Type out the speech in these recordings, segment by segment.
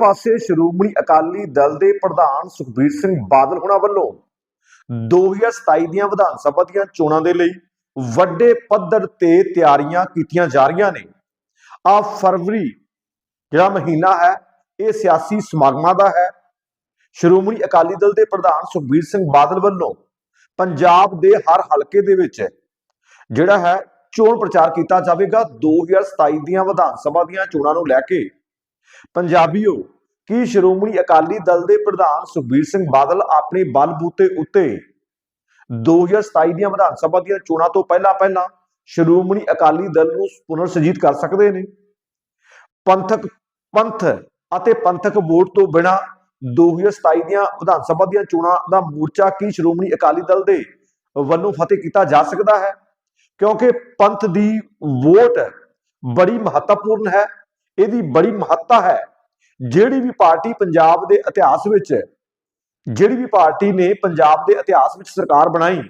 ਪਾਸੇ ਸ਼੍ਰੋਮਣੀ ਅਕਾਲੀ ਦਲ ਦੇ ਪ੍ਰਧਾਨ ਸੁਖਬੀਰ ਸਿੰਘ ਬਾਦਲ ਹੁਣਾਂ ਵੱਲੋਂ 2027 ਦੀਆਂ ਵਿਧਾਨ ਸਭਾ ਦੀਆਂ ਚੋਣਾਂ ਦੇ ਲਈ ਵੱਡੇ ਪੱਧਰ ਤੇ ਤਿਆਰੀਆਂ ਕੀਤੀਆਂ ਜਾ ਰਹੀਆਂ ਨੇ। ਆ ਫਰਵਰੀ ਜਿਹੜਾ ਮਹੀਨਾ ਹੈ ਇਹ ਸਿਆਸੀ ਸਮਾਗਮਾਂ ਦਾ ਹੈ। ਸ਼੍ਰੋਮਣੀ ਅਕਾਲੀ ਦਲ ਦੇ ਪ੍ਰਧਾਨ ਸੁਖਬੀਰ ਸਿੰਘ ਬਾਦਲ ਵੱਲੋਂ ਪੰਜਾਬ ਦੇ ਹਰ ਹਲਕੇ ਦੇ ਵਿੱਚ ਜਿਹੜਾ ਹੈ ਚੋਣ ਪ੍ਰਚਾਰ ਕੀਤਾ ਜਾਵੇਗਾ। 2027 ਦੀਆਂ ਵਿਧਾਨ ਸਭਾ ਦੀਆਂ ਚੋਣਾਂ ਨੂੰ ਲੈ ਕੇ ਪੰਜਾਬੀਓ, ਕੀ ਸ਼੍ਰੋਮਣੀ ਅਕਾਲੀ ਦਲ ਦੇ ਪ੍ਰਧਾਨ ਸੁਖਬੀਰ ਸਿੰਘ ਬਾਦਲ ਆਪਣੇ ਬਲਬੂਤੇ ਉੱਤੇ? 2027 ਦੀਆਂ ਵਿਧਾਨ ਸਭਾ ਦੀਆਂ ਚੋਣਾਂ ਤੋਂ ਪਹਿਲਾਂ ਪਹਿਲਾਂ ਸ਼੍ਰੋਮਣੀ ਅਕਾਲੀ ਦਲ ਨੂੰ ਪੁਨਰ ਸੁਰਜੀਤ ਕਰ ਸਕਦੇ ਨੇ? ਪੰਥਕ, ਪੰਥ ਅਤੇ ਪੰਥਕ ਵੋਟ ਤੋਂ ਬਿਨਾ 2027 ਦੀਆਂ ਵਿਧਾਨ ਸਭਾ ਦੀਆਂ ਚੋਣਾਂ ਦਾ ਮੋਰਚਾ ਕੀ ਸ਼੍ਰੋਮਣੀ ਅਕਾਲੀ ਦਲ ਦੇ ਵੱਲੋਂ ਫਤਿਹ ਕੀਤਾ ਜਾ ਸਕਦਾ ਹੈ? ਕਿਉਂਕਿ ਪੰਥ ਦੀ ਵੋਟ ਬੜੀ ਮਹੱਤਵਪੂਰਨ ਹੈ ਇਹਦੀ ਬੜੀ ਮਹੱਤਤਾ ਹੈ। ਜਿਹੜੀ ਵੀ ਪਾਰਟੀ ਪੰਜਾਬ ਦੇ ਇਤਿਹਾਸ ਵਿੱਚ, ਜਿਹੜੀ ਵੀ ਪਾਰਟੀ ਨੇ ਪੰਜਾਬ ਦੇ ਇਤਿਹਾਸ ਵਿੱਚ ਸਰਕਾਰ ਬਣਾਈ,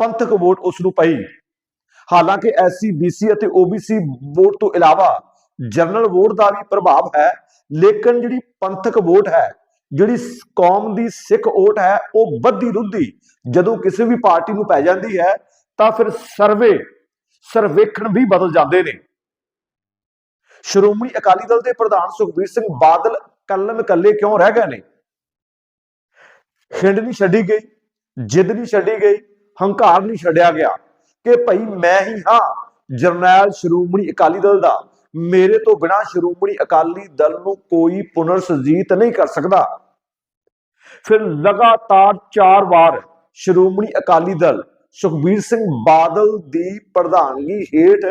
ਪੰਥਕ ਵੋਟ ਉਸ ਨੂੰ ਪਈ। ਹਾਲਾਂਕਿ ਐਸਸੀ ਬੀਸੀ ਅਤੇ ਓਬੀਸੀ ਵੋਟ ਤੋਂ ਇਲਾਵਾ ਜਨਰਲ ਵੋਟ ਦਾ ਵੀ ਪ੍ਰਭਾਵ ਹੈ, ਲੇਕਿਨ ਜਿਹੜੀ ਪੰਥਕ ਵੋਟ ਹੈ, ਜਿਹੜੀ ਕੌਮ ਦੀ ਸਿੱਖ ਵੋਟ ਹੈ, ਉਹ ਬੱਧੀ ਰੁੱਧੀ ਜਦੋਂ ਕਿਸੇ ਵੀ ਪਾਰਟੀ ਨੂੰ ਪੈ ਜਾਂਦੀ ਹੈ, ਤਾਂ ਫਿਰ ਸਰਵੇ, ਸਰਵੇਖਣ ਵੀ ਬਦਲ ਜਾਂਦੇ ਨੇ। ਸ਼੍ਰੋਮਣੀ ਅਕਾਲੀ ਦਲ ਦੇ ਪ੍ਰਧਾਨ ਸੁਖਬੀਰ ਸਿੰਘ ਬਾਦਲ ਕਲਮ ਇਕੱਲੇ ਕਿਉਂ ਰਹਿ ਗਏ ਨੇ? ਖਿੰਡ ਨਹੀਂ ਛੱਡੀ ਗਈ, ਜਿੱਦ ਨਹੀਂ ਛੱਡੀ ਗਈ, ਹੰਕਾਰ ਨਹੀਂ ਛੱਡਿਆ ਗਿਆ ਕਿ ਭਈ ਮੈਂ ਹੀ ਹਾਂ ਜਰਨੈਲ ਸ਼੍ਰੋਮਣੀ ਅਕਾਲੀ ਦਲ ਦਾ। ਮੇਰੇ ਤੋਂ ਬਿਨਾ ਸ਼੍ਰੋਮਣੀ ਅਕਾਲੀ ਦਲ ਨੂੰ ਕੋਈ ਪੁਨਰ ਸੁਰਜੀਤ ਨਹੀਂ ਕਰ ਸਕਦਾ। ਫਿਰ ਲਗਾਤਾਰ 4 ਵਾਰ ਸ਼੍ਰੋਮਣੀ ਅਕਾਲੀ ਦਲ ਸੁਖਬੀਰ ਸਿੰਘ ਬਾਦਲ ਦੀ ਪ੍ਰਧਾਨਗੀ ਹੇਠ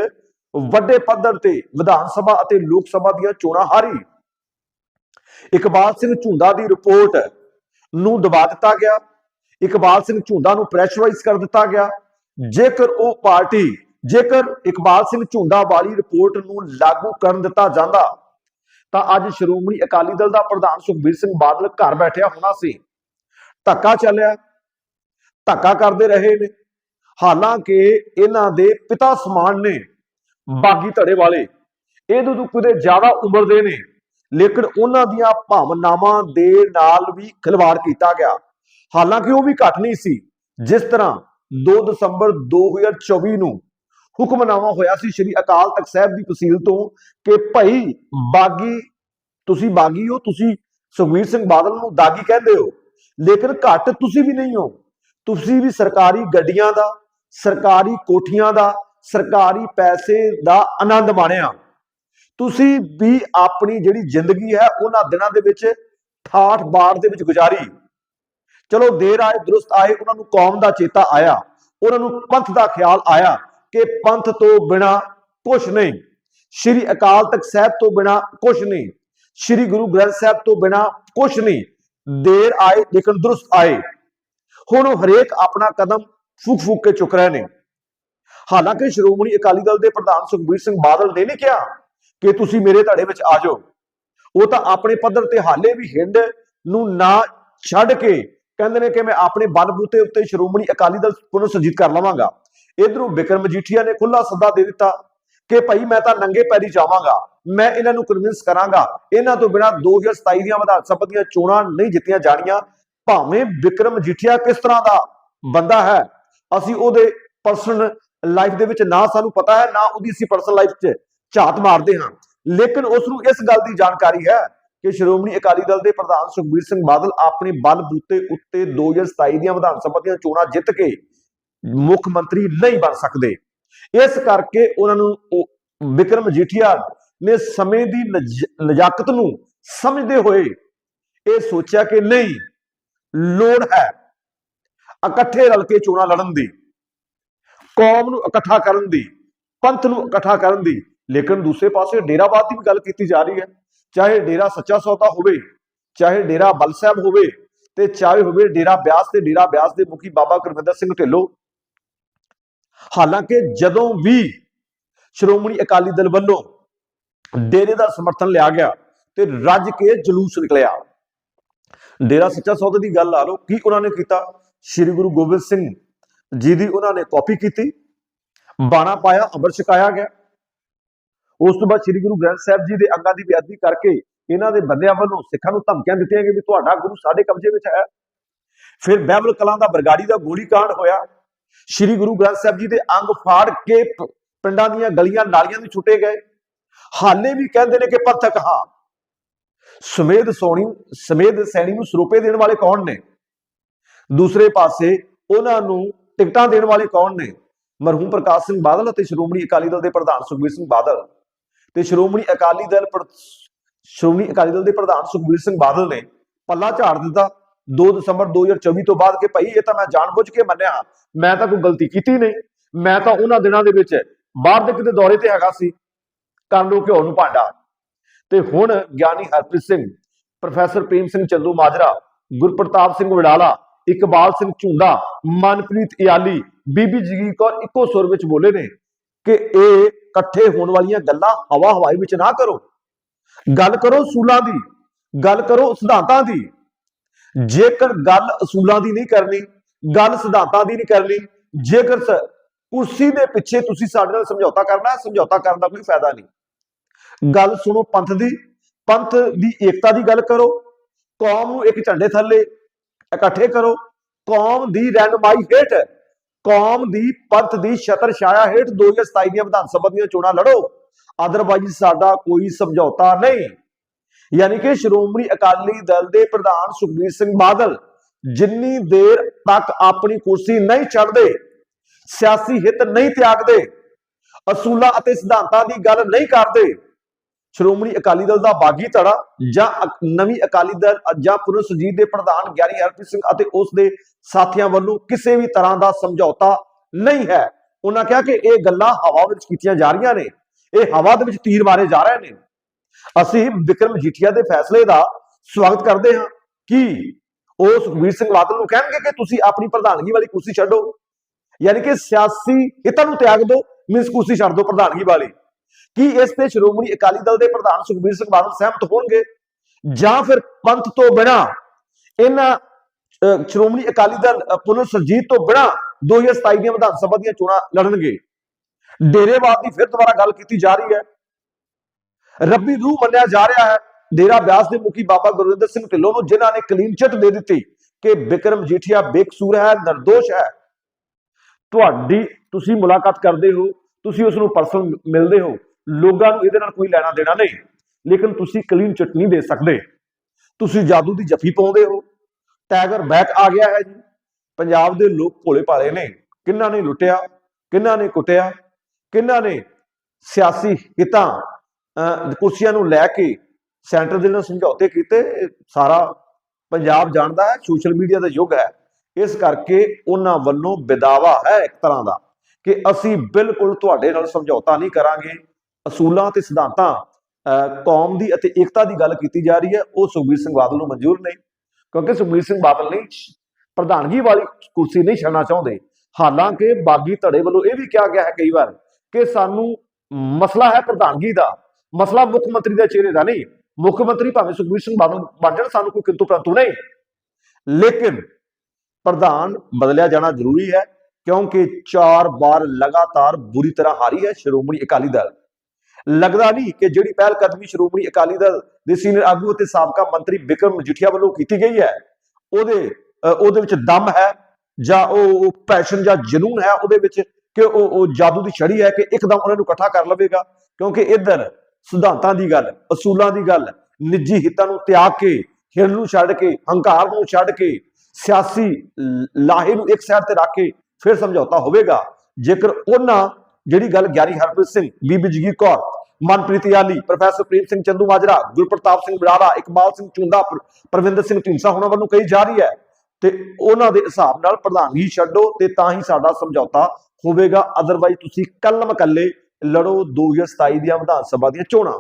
ਵੱਡੇ ਪੱਧਰ ਤੇ ਵਿਧਾਨ ਸਭਾ ਅਤੇ ਲੋਕ ਸਭਾ ਦੀਆਂ ਚੋਣਾਂ ਹਾਰੀ। ਇਕਬਾਲ ਸਿੰਘ ਝੁੰਦਾ ਦੀ ਰਿਪੋਰਟ ਨੂੰ ਦਬਾ ਦਿੱਤਾ ਗਿਆ। ਇਕਬਾਲ ਸਿੰਘ ਝੁੰਦਾ ਨੂੰ ਪ੍ਰੈਸ਼ਰਾਈਜ਼ ਕਰ ਦਿੱਤਾ ਗਿਆ। ਜੇਕਰ ਉਹ ਪਾਰਟੀ ਜੇਕਰ ਇਕਬਾਲ ਸਿੰਘ ਝੁੰਦਾ ਵਾਲੀ ਰਿਪੋਰਟ ਨੂੰ ਲਾਗੂ ਕਰਨ ਦਿੱਤਾ ਜਾਂਦਾ ਤਾਂ ਅੱਜ ਸ਼੍ਰੋਮਣੀ ਅਕਾਲੀ ਦਲ ਦਾ ਪ੍ਰਧਾਨ ਸੁਖਬੀਰ ਸਿੰਘ ਬਾਦਲ ਘਰ ਬੈਠਿਆ ਹੋਣਾ ਸੀ। ਧੱਕਾ ਚੱਲਿਆ ਧੱਕਾ ਕਰਦੇ ਰਹੇ ਨੇ। ਹਾਲਾਂਕਿ ਇਹਨਾਂ ਦੇ ਪਿਤਾ ਸਮਾਨ ਨੇ ਬਾਗੀ ਧੜੇ ਵਾਲੇ। ਇਹਦੋਂ ਤੋਂ ਕਿਤੇ ਜ਼ਿਆਦਾ ਉਮਰ ਦੇ ਨੇ। ਲੇਕਿਨ ਉਹਨਾਂ ਦੀਆਂ ਭਾਵਨਾਵਾਂ ਦੇ ਨਾਲ ਵੀ ਖਿਲਵਾੜ ਕੀਤਾ ਗਿਆ। ਹਾਲਾਂਕਿ ਉਹ ਵੀ ਘੱਟ ਨਹੀਂ ਸੀ। ਜਿਸ ਤਰ੍ਹਾਂ 2 ਦਸੰਬਰ 2024 ਨੂੰ ਹੁਕਮਨਾਮਾ ਹੋਇਆ ਸੀ ਸ੍ਰੀ ਅਕਾਲ ਤਖਤ ਸਾਹਿਬ ਦੀ ਤਹਿਸੀਲ ਤੋਂ ਕਿ ਭਾਈ ਬਾਗੀ ਤੁਸੀਂ ਬਾਗੀ ਹੋ ਤੁਸੀਂ ਸੁਖਵੀਰ ਸਿੰਘ ਬਾਦਲ ਨੂੰ ਦਾਗੀ ਕਹਿੰਦੇ ਹੋ। ਲੇਕਿਨ ਘੱਟ ਤੁਸੀਂ ਵੀ ਨਹੀਂ ਹੋ। ਤੁਸੀਂ ਵੀ ਸਰਕਾਰੀ ਗੱਡੀਆਂ ਦਾ ਸਰਕਾਰੀ ਕੋਠੀਆਂ ਦਾ ਸਰਕਾਰੀ ਪੈਸੇ ਦਾ ਆਨੰਦ ਮਾਣਿਆ। ਤੁਸੀਂ ਵੀ ਆਪਣੀ ਜਿਹੜੀ ਜ਼ਿੰਦਗੀ ਹੈ, ਉਹਨਾਂ ਦਿਨਾਂ ਦੇ ਵਿੱਚ ਠਾਠ ਬਾੜ ਦੇ ਵਿੱਚ ਗੁਜ਼ਾਰੀ। ਚਲੋ ਦੇਰ ਆਏ, ਦਰੁਸਤ ਆਏ, ਉਹਨਾਂ ਨੂੰ ਕੌਮ ਦਾ ਚੇਤਾ ਆਇਆ। ਉਹਨਾਂ ਨੂੰ ਪੰਥ ਦਾ ਖਿਆਲ ਆਇਆ ਕਿ ਪੰਥ ਤੋਂ ਬਿਨਾ ਕੁਝ ਨਹੀਂ। ਸ਼੍ਰੀ ਅਕਾਲ ਤਖਤ ਸਾਹਿਬ ਤੋਂ ਬਿਨਾ ਕੁਝ ਨਹੀਂ। ਸ਼੍ਰੀ ਗੁਰੂ ਗ੍ਰੰਥ ਸਾਹਿਬ ਤੋਂ ਬਿਨਾ ਕੁਝ ਨਹੀਂ। ਦੇਰ ਆਏ, ਲੇਕਿਨ ਦਰੁਸਤ ਆਏ। ਹੁਣ ਉਹ ਹਰੇਕ ਆਪਣਾ ਕਦਮ ਫੂਕ ਫੂਕ ਕੇ ਚੁੱਕ ਰਹੇ ਨੇ। ਹਾਲਾਂਕਿ ਸ਼੍ਰੋਮਣੀ ਅਕਾਲੀ ਦਲ ਦੇ ਪ੍ਰਧਾਨ ਸੁਖਬੀਰ ਸਿੰਘ ਬਾਦਲ ਨੇ ਨਹੀਂ ਕਿਹਾ ਕਿ ਤੁਸੀਂ ਮੇਰੇ ਧੜੇ ਵਿੱਚ ਆ ਜਾਓ। ਉਹ ਤਾਂ ਆਪਣੇ ਪੱਧਰ ਤੇ ਹਾਲੇ ਵੀ ਹਿੰਡ ਨੂੰ ਨਾ ਛੱਡ ਕੇ ਕਹਿੰਦੇ ਨੇ ਕਿ ਮੈਂ ਆਪਣੇ ਬਲਬੂਤੇ ਉੱਤੇ ਸ਼੍ਰੋਮਣੀ ਅਕਾਲੀ ਦਲ ਪੁਨਰ ਸੁਰਜੀਤ ਕਰ ਲਵਾਂਗਾ। ਇਧਰੋਂ ਬਿਕਰਮ ਮਜੀਠੀਆ ਨੇ ਖੁੱਲਾ ਸੱਦਾ ਦੇ ਦਿੱਤਾ ਕਿ ਭਾਈ ਮੈਂ ਤਾਂ ਨੰਗੇ ਪੈਰੀ ਜਾਵਾਂਗਾ। ਮੈਂ ਇਹਨਾਂ ਨੂੰ ਕਨਵਿੰਸ ਕਰਾਂਗਾ। ਇਹਨਾਂ ਤੋਂ ਬਿਨਾ 2027 ਦੀਆਂ ਵਿਧਾਨ ਸਭਾ ਦੀਆਂ ਚੋਣਾਂ ਨਹੀਂ ਜਿੱਤੀਆਂ ਜਾਣੀਆਂ। ਭਾਵੇਂ ਬਿਕਰਮ ਮਜੀਠੀਆ ਕਿਸ ਤਰ੍ਹਾਂ ਦਾ ਬੰਦਾ ਹੈ, ਅਸੀਂ ਉਹਦੇ ਪਰਸਨ ਲਾਈਫ ਦੇ ਵਿੱਚ ਨਾ ਸਾਨੂੰ ਪਤਾ ਹੈ, ਨਾ ਉਹਦੀ ਅਸੀਂ ਪਰਸਨਲ ਲਾਈਫ 'ਚ ਝਾਤ ਮਾਰਦੇ ਹਾਂ। ਲੇਕਿਨ ਉਸ ਨੂੰ ਇਸ ਗੱਲ ਦੀ ਜਾਣਕਾਰੀ ਹੈ ਕਿ ਸ਼੍ਰੋਮਣੀ ਅਕਾਲੀ ਦਲ ਦੇ ਪ੍ਰਧਾਨ ਸੁਖਬੀਰ ਸਿੰਘ ਬਾਦਲ ਆਪਣੇ ਬਲ ਬੂਤੇ ਉੱਤੇ 2027 ਦੀਆਂ ਵਿਧਾਨ ਸਭਾ ਦੀਆਂ ਚੋਣਾਂ ਜਿੱਤ ਕੇ ਮੁੱਖ ਮੰਤਰੀ ਨਹੀਂ ਬਣ ਸਕਦੇ। ਇਸ ਕਰਕੇ ਉਹਨਾਂ ਨੂੰ ਉਹ ਵਿਕਰਮ ਜੀਠੀਆ ਨੇ ਸਮੇਂ ਦੀ ਨਜਾਕਤ ਨੂੰ ਸਮਝਦੇ ਹੋਏ ਇਹ ਸੋਚਿਆ ਕਿ ਨਹੀਂ, ਲੋੜ ਹੈ ਇਕੱਠੇ ਰਲ ਕੇ ਚੋਣਾਂ ਲੜਨ ਦੀ। ਕੌਮ ਨੂੰ ਇਕੱਠਾ ਕਰਨ ਦੀ, ਪੰਥ ਨੂੰ ਇਕੱਠਾ ਕਰਨ ਦੀ। ਲੇਕਿਨ ਦੂਸਰੇ ਪਾਸੇ ਡੇਰਾਵਾਦ ਦੀ ਵੀ ਗੱਲ ਕੀਤੀ ਜਾ ਰਹੀ ਹੈ। ਚਾਹੇ ਡੇਰਾ ਸੱਚਾ ਸੌਦਾ ਹੋਵੇ, ਚਾਹੇ ਡੇਰਾ ਬਲ ਸਾਹਿਬ ਹੋਵੇ, ਤੇ ਚਾਹੇ ਹੋਵੇ ਡੇਰਾ ਬਿਆਸ ਤੇ ਡੇਰਾ ਬਿਆਸ ਦੇ ਮੁਖੀ ਬਾਬਾ ਗੁਰਵਿੰਦਰ ਸਿੰਘ ਢਿੱਲੋਂ। ਹਾਲਾਂਕਿ ਜਦੋਂ ਵੀ ਸ਼੍ਰੋਮਣੀ ਅਕਾਲੀ ਦਲ ਵੱਲੋਂ ਡੇਰੇ ਦਾ ਸਮਰਥਨ ਲਿਆ ਗਿਆ ਤੇ ਰੱਜ ਕੇ ਜਲੂਸ ਨਿਕਲਿਆ। ਡੇਰਾ ਸੱਚਾ ਸੌਦਾ ਦੀ ਗੱਲ ਲਾ ਲਓ, ਕੀ ਉਹਨਾਂ ਨੇ ਕੀਤਾ? ਸ੍ਰੀ ਗੁਰੂ ਗੋਬਿੰਦ ਸਿੰਘ ਜਿਹਦੀ ਉਹਨਾਂ ਨੇ ਕਾਪੀ ਕੀਤੀ, ਬਾਣਾ ਪਾਇਆ, ਅੰਮ੍ਰਿਤ ਛਕਾਇਆ ਗਿਆ। ਉਸ ਤੋਂ ਬਾਅਦ ਸ੍ਰੀ ਗੁਰੂ ਗ੍ਰੰਥ ਸਾਹਿਬ ਜੀ ਦੇ ਅੰਗਾਂ ਦੀ ਬੇਅਦਬੀ ਕਰਕੇ ਇਹਨਾਂ ਦੇ ਬੰਦਿਆਂ ਵੱਲੋਂ ਸਿੱਖਾਂ ਨੂੰ ਧਮਕੀਆਂ ਦਿੱਤੀਆਂ ਕਿ ਵੀ ਤੁਹਾਡਾ ਗੁਰੂ ਸਾਡੇ ਕਬਜ਼ੇ ਵਿੱਚ ਹੈ। ਫਿਰ ਬਹਿਬਲ ਕਲਾਂ ਦਾ ਬਰਗਾੜੀ ਦਾ ਗੋਲੀकांड ਹੋਇਆ। ਸ੍ਰੀ ਗੁਰੂ ਗ੍ਰੰਥ ਸਾਹਿਬ ਜੀ ਦੇ ਅੰਗ ਫਾੜ ਕੇ ਪਿੰਡਾਂ ਦੀਆਂ ਗਲੀਆਂ, ਨਾਲੀਆਂ ਵਿੱਚ ਛੁੱਟੇ ਗਏ। ਹਾਲੇ ਵੀ ਕਹਿੰਦੇ ਨੇ ਕਿ ਪੰਥਕ ਹਾਂ। ਸਮੇਧ ਸੋਣੀ, ਸਮੇਧ ਸੈਣੀ ਨੂੰ ਸਰੂਪੇ ਦੇਣ ਵਾਲੇ ਕੌਣ ਨੇ? ਦੂਸਰੇ ਪਾਸੇ ਉਹਨਾਂ ਨੂੰ ਟਿਕਟਾਂ ਦੇਣ ਵਾਲੇ ਕੌਣ ਨੇ? ਮਰਹੂਮ ਪ੍ਰਕਾਸ਼ ਸਿੰਘ ਬਾਦਲ ਅਤੇ ਸ਼੍ਰੋਮਣੀ ਅਕਾਲੀ ਦਲ ਦੇ ਪ੍ਰਧਾਨ ਸੁਖਬੀਰ ਸਿੰਘ ਬਾਦਲ। ਤੇ ਸ਼੍ਰੋਮਣੀ ਅਕਾਲੀ ਦਲ ਸ਼੍ਰੋਮਣੀ ਅਕਾਲੀ ਦਲ ਦੇ ਪ੍ਰਧਾਨ ਸੁਖਬੀਰ ਸਿੰਘ ਬਾਦਲ ਨੇ ਪੱਲਾ ਝਾੜ ਦਿੱਤਾ 2 ਦਸੰਬਰ 2024 ਤੋਂ ਬਾਅਦ ਕਿ ਭਾਈ ਇਹ ਤਾਂ ਮੈਂ ਜਾਣਬੁੱਝ ਕੇ ਮੰਨਿਆ, ਮੈਂ ਤਾਂ ਕੋਈ ਗਲਤੀ ਕੀਤੀ ਨਹੀਂ। ਮੈਂ ਤਾਂ ਉਹਨਾਂ ਦਿਨਾਂ ਦੇ ਵਿੱਚ ਬਾਹਰ ਦੇ ਕਿਤੇ ਦੌਰੇ ਤੇ ਹੈਗਾ ਸੀ ਕਰ ਲੋ ਘਿਓ ਨੂੰ ਭਾਂਡਾ। ਤੇ ਹੁਣ ਗਿਆਨੀ ਹਰਪ੍ਰੀਤ ਸਿੰਘ, ਪ੍ਰੋਫੈਸਰ ਪ੍ਰੇਮ ਸਿੰਘ ਚੱਲੂ ਮਾਜਰਾ, ਗੁਰਪ੍ਰਤਾਪ ਸਿੰਘ ਵਡਾਲਾ ਇਕਬਾਲ ਸਿੰਘ ਝੁੰਦਾ, ਮਨਪ੍ਰੀਤ ਇਆਲੀ, ਬੀਬੀ ਜਗੀਰ ਕੌਰ ਇੱਕੋ ਸੁਰ ਵਿੱਚ ਬੋਲੇ ਨੇ ਕਿ ਇਹ ਇਕੱਠੇ ਹੋਣ ਵਾਲੀਆਂ ਗੱਲਾਂ ਹਵਾ ਹਵਾਈ ਵਿੱਚ ਨਾ ਕਰੋ। ਗੱਲ ਕਰੋ ਅਸੂਲਾਂ ਦੀ, ਗੱਲ ਕਰੋ ਸਿਧਾਂਤਾਂ ਦੀ। ਜੇਕਰ ਗੱਲ ਅਸੂਲਾਂ ਦੀ ਨਹੀਂ ਕਰਨੀ, ਗੱਲ ਸਿਧਾਂਤਾਂ ਦੀ ਨਹੀਂ ਕਰਨੀ, ਜੇਕਰ ਸ- ਕੁਰਸੀ ਦੇ ਪਿੱਛੇ ਤੁਸੀਂ ਸਾਡੇ ਨਾਲ ਸਮਝੌਤਾ ਕਰਨਾ, ਸਮਝੌਤਾ ਕਰਨ ਦਾ ਕੋਈ ਫਾਇਦਾ ਨਹੀਂ। ਗੱਲ ਸੁਣੋ ਪੰਥ ਦੀ ਪੰਥ ਦੀ ਏਕਤਾ ਦੀ ਗੱਲ ਕਰੋ। ਕੌਮ ਨੂੰ ਇੱਕ ਝੰਡੇ ਥੱਲੇ ਇਕੱਠੇ ਕਰੋ। ਕੌਮ ਦੀ ਰਹਿਨਮਾਈ ਹੇਠ, ਕੌਮ ਦੀ ਪੰਥ ਦੀ ਛਤਰ ਛਾਇਆ ਹੇਠ 2027 ਦੀਆਂ ਵਿਧਾਨ ਸਭਾ ਦੀਆਂ ਚੋਣਾਂ ਲੜੋ। ਅਦਰਵਾਈਜ਼ ਸਾਡਾ ਕੋਈ ਸਮਝੌਤਾ ਨਹੀਂ। ਯਾਨੀ ਕਿ ਸ਼੍ਰੋਮਣੀ ਅਕਾਲੀ ਦਲ ਦੇ ਪ੍ਰਧਾਨ ਸੁਖਬੀਰ ਸਿੰਘ ਬਾਦਲ ਜਿੰਨੀ ਦੇਰ ਤੱਕ ਆਪਣੀ ਕੁਰਸੀ ਨਹੀਂ ਛੱਡਦੇ, ਸਿਆਸੀ ਹਿੱਤ ਨਹੀਂ ਤਿਆਗਦੇ, ਅਸੂਲਾਂ ਅਤੇ ਸਿਧਾਂਤਾਂ ਦੀ ਗੱਲ ਨਹੀਂ ਕਰਦੇ ਸ਼੍ਰੋਮਣੀ ਅਕਾਲੀ ਦਲ ਦਾ ਬਾਗੀ ਧੜਾ ਜਾਂ। ਨਵੀਂ ਅਕਾਲੀ ਦਲ ਜਾਂ ਪੁਰਨ ਸੁਜੀਤ ਦੇ ਪ੍ਰਧਾਨ ਗਿਆਨੀ ਹਰਪ੍ਰੀਤ ਸਿੰਘ ਅਤੇ ਉਸ ਦੇ ਸਾਥੀਆਂ ਵੱਲੋਂ ਕਿਸੇ ਵੀ ਤਰ੍ਹਾਂ ਦਾ ਸਮਝੌਤਾ ਨਹੀਂ ਹੈ। ਉਹਨਾਂ ਕਿਹਾ ਕਿ ਇਹ ਗੱਲਾਂ ਹਵਾ ਵਿੱਚ ਕੀਤੀਆਂ ਜਾ ਰਹੀਆਂ ਨੇ। ਇਹ ਹਵਾ ਦੇ ਵਿੱਚ ਤੀਰ ਮਾਰੇ ਜਾ ਰਹੇ ਨੇ। ਅਸੀਂ ਵਿਕਰਮ ਜੀਠੀਆ ਦੇ ਫੈਸਲੇ ਦਾ ਸਵਾਗਤ ਕਰਦੇ ਹਾਂ ਕਿ ਉਹ ਸੁਖਬੀਰ ਸਿੰਘ ਬਾਦਲ ਨੂੰ ਕਹਿਣਗੇ ਕਿ ਤੁਸੀਂ ਆਪਣੀ ਪ੍ਰਧਾਨਗੀ ਵਾਲੀ ਕੁਰਸੀ ਛੱਡੋ। ਯਾਨੀ ਕਿ ਸਿਆਸੀ ਹਿੱਤਾਂ ਨੂੰ ਤਿਆਗ ਦਿਓ ਮੀਨਸ ਕੁਰਸੀ ਛੱਡ ਦਿਓ ਪ੍ਰਧਾਨਗੀ ਵਾਲੀ। ਕੀ ਇਸ ਤੇ ਸ਼੍ਰੋਮਣੀ ਅਕਾਲੀ ਦਲ ਦੇ ਪ੍ਰਧਾਨ ਸੁਖਬੀਰ ਸਿੰਘ ਬਾਦਲ ਸਹਿਮਤ ਹੋਣਗੇ? ਜਾਂ ਫਿਰ ਪੰਥ ਤੋਂ ਬਿਨਾ ਇਹਨਾਂ ਅਹ, ਸ਼੍ਰੋਮਣੀ ਅਕਾਲੀ ਦਲ ਪੁਨਰ ਸਰਜੀਤ ਤੋਂ ਬਿਨਾ 2027 ਦੀਆਂ ਵਿਧਾਨ ਸਭਾ ਦੀਆਂ ਚੋਣਾਂ ਲੜਨਗੇ? ਡੇਰੇਵਾਦ ਦੀ ਫਿਰ ਦੁਬਾਰਾ ਗੱਲ ਕੀਤੀ ਜਾ ਰਹੀ ਹੈ। ਰੱਬੀ ਰੂਹ ਮੰਨਿਆ ਜਾ ਰਿਹਾ ਹੈ। ਡੇਰਾ ਬਿਆਸ ਦੇ ਮੁਖੀ ਬਾਬਾ ਗੁਰਵਿੰਦਰ ਸਿੰਘ ਢਿੱਲੋਂ ਨੂੰ ਜਿਨ੍ਹਾਂ ਨੇ ਕਲੀਨ ਚਿੱਟ ਦੇ ਦਿੱਤੀ ਕਿ ਬਿਕਰਮ ਜੀਠੀਆ ਬੇਕਸੂਰ ਹੈ ਨਿਰਦੋਸ਼ ਹੈ। ਤੁਹਾਡੀ ਤੁਸੀਂ ਮੁਲਾਕਾਤ ਕਰਦੇ ਹੋ। ਤੁਸੀਂ ਉਸ ਨੂੰ ਪਰਸਨਲ ਮਿਲਦੇ ਹੋ। ਲੋਕਾਂ ਨੂੰ ਇਹਦੇ ਨਾਲ ਕੋਈ ਲੈਣਾ ਦੇਣਾ ਨਹੀਂ। ਲੇਕਿਨ ਤੁਸੀਂ ਕਲੀਨ ਚਿੱਟ ਨਹੀਂ ਦੇ ਸਕਦੇ। ਤੁਸੀਂ ਜਾਦੂ ਦੀ ਜੱਫੀ ਪਾਉਂਦੇ ਹੋ। ਟਾਈਗਰ ਬੈਕ ਆ ਗਿਆ ਹੈ ਜੀ। ਪੰਜਾਬ ਦੇ ਲੋਕ ਭੋਲੇ ਭਾਲੇ ਨੇ। ਕਿੰਨਾਂ ਨੇ ਲੁੱਟਿਆ? ਕਿੰਨਾਂ ਨੇ ਕੁੱਟਿਆ? ਕਿੰਨਾਂ ਨੇ ਸਿਆਸੀ ਹਿੱਤਾਂ ਅਹ, ਕੁਰਸੀਆਂ ਨੂੰ ਲੈ ਕੇ ਸੈਂਟਰ ਦੇ ਨਾਲ ਸਮਝੌਤੇ ਕੀਤੇ? ਸਾਰਾ ਪੰਜਾਬ ਜਾਣਦਾ ਹੈ। ਸੋਸ਼ਲ ਮੀਡੀਆ ਦਾ ਯੁੱਗ ਹੈ। ਇਸ ਕਰਕੇ ਉਹਨਾਂ ਵੱਲੋਂ ਵਿਦਾਵਾ ਹੈ ਇੱਕ ਤਰ੍ਹਾਂ ਦਾ। ਕਿ ਅਸੀਂ ਬਿਲਕੁਲ ਤੁਹਾਡੇ ਨਾਲ ਸਮਝੌਤਾ ਨਹੀਂ ਕਰਾਂਗੇ ਅਸੂਲਾਂ ਤੇ ਸਿਧਾਂਤਾਂ ਅਹ, ਕੌਮ ਦੀ ਅਤੇ ਏਕਤਾ ਦੀ ਗੱਲ ਕੀਤੀ ਜਾ ਰਹੀ ਹੈ ਉਹ ਸੁਖਬੀਰ ਸਿੰਘ ਬਾਦਲ ਨੂੰ ਮਨਜ਼ੂਰ ਨਹੀਂ। ਕਿਉਂਕਿ ਸੁਖਬੀਰ ਸਿੰਘ ਬਾਦਲ ਨਹੀਂ ਪ੍ਰਧਾਨਗੀ ਵਾਲੀ ਕੁਰਸੀ ਨਹੀਂ ਛੱਡਣਾ ਚਾਹੁੰਦੇ। ਹਾਲਾਂਕਿ ਬਾਗੀ ਧੜੇ ਵੱਲੋਂ ਇਹ ਵੀ ਕਿਹਾ ਗਿਆ ਹੈ ਕਈ ਵਾਰ ਕਿ ਸਾਨੂੰ ਮਸਲਾ ਹੈ ਪ੍ਰਧਾਨਗੀ ਦਾ ਮਸਲਾ ਮੁੱਖ ਮੰਤਰੀ ਦੇ ਚਿਹਰੇ ਦਾ ਨਹੀਂ। ਮੁੱਖ ਮੰਤਰੀ ਭਾਵੇਂ ਸੁਖਬੀਰ ਸਿੰਘ ਬਾਦਲ ਬਣ ਜਾਣ ਸਾਨੂੰ ਕੋਈ ਕਿੰਤੂ ਪ੍ਰੰਤੂ ਨਹੀਂ। ਲੇਕਿਨ ਪ੍ਰਧਾਨ ਬਦਲਿਆ ਜਾਣਾ ਜ਼ਰੂਰੀ ਹੈ। ਕਿਉਂਕਿ ਚਾਰ ਵਾਰ ਲਗਾਤਾਰ ਬੁਰੀ ਤਰ੍ਹਾਂ ਹਾਰੀ ਹੈ ਸ਼੍ਰੋਮਣੀ ਅਕਾਲੀ ਦਲ। ਲੱਗਦਾ ਨਹੀਂ ਕਿ ਜਿਹੜੀ ਪਹਿਲ ਕਦਮੀ ਸ਼੍ਰੋਮਣੀ ਅਕਾਲੀ ਦਲ ਦੇ ਸੀਨੀਅਰ ਆਗੂ ਅਤੇ ਸਾਬਕਾ ਮੰਤਰੀ ਬਿਕਰਮ ਮਜੀਠੀਆ ਵੱਲੋਂ ਕੀਤੀ ਗਈ ਹੈ, ਉਹਦੇ ਉਹਦੇ ਵਿੱਚ ਦਮ ਹੈ ਜਾਂ ਉਹ ਪੈਸ਼ਨ ਜਾਂ ਜਨੂਨ ਹੈ ਉਹਦੇ ਵਿੱਚ ਕਿ ਉਹ ਉਹ ਜਾਦੂ ਦੀ ਛੜੀ ਹੈ ਕਿ ਇੱਕਦਮ ਉਹਨਾਂ ਨੂੰ ਇਕੱਠਾ ਕਰ ਲਵੇਗਾ। ਕਿਉਂਕਿ ਇੱਧਰ ਸਿਧਾਂਤਾਂ ਦੀ ਗੱਲ, ਅਸੂਲਾਂ ਦੀ ਗੱਲ, ਨਿੱਜੀ ਹਿੱਤਾਂ ਨੂੰ ਤਿਆਗ ਕੇ ਹਿਰ ਨੂੰ ਛੱਡ ਕੇ, ਹੰਕਾਰ ਨੂੰ ਛੱਡ ਕੇ, ਸਿਆਸੀ ਲਾਹੇ ਨੂੰ ਇੱਕ ਸਾਈਡ ਤੇ ਰੱਖ ਕੇ ਫਿਰ ਸਮਝੌਤਾ ਹੋਵੇਗਾ। ਜੇਕਰ ਉਹਨਾਂ, ਜਿਹੜੀ ਗੱਲ ਗਿਆਨੀ ਹਰਪ੍ਰੀਤ ਸਿੰਘ, ਬੀਬੀ ਜਗੀਰ ਕੌਰ, ਮਨਪ੍ਰੀਤ ਯਾਲੀ, ਪ੍ਰੋਫੈਸਰ ਪ੍ਰੇਮ ਸਿੰਘ ਚੰਦੂ ਮਾਜਰਾ, ਗੁਰਪ੍ਰਤਾਪ ਸਿੰਘ ਬਰਾੜਾ ਇਕਬਾਲ ਸਿੰਘ ਚੁੰਦਾ, ਪਰ- ਪਰਵਿੰਦਰ ਸਿੰਘ ਢੀਂਡਸਾ ਹੋਣਾ ਵੱਲੋਂ ਕਹੀ ਜਾ ਰਹੀ ਹੈ, ਤੇ ਉਹਨਾਂ ਦੇ ਹਿਸਾਬ ਨਾਲ ਪ੍ਰਧਾਨਗੀ ਛੱਡੋ ਤੇ ਤਾਂ ਹੀ ਸਾਡਾ ਸਮਝੌਤਾ ਹੋਵੇਗਾ। ਅਦਰਵਾਈਜ਼ ਤੁਸੀਂ ਕੱਲਮ ਕੱਲੇ ਲੜੋ 2027 ਦੀਆਂ ਵਿਧਾਨ ਸਭਾ ਦੀਆਂ ਚੋਣਾਂ।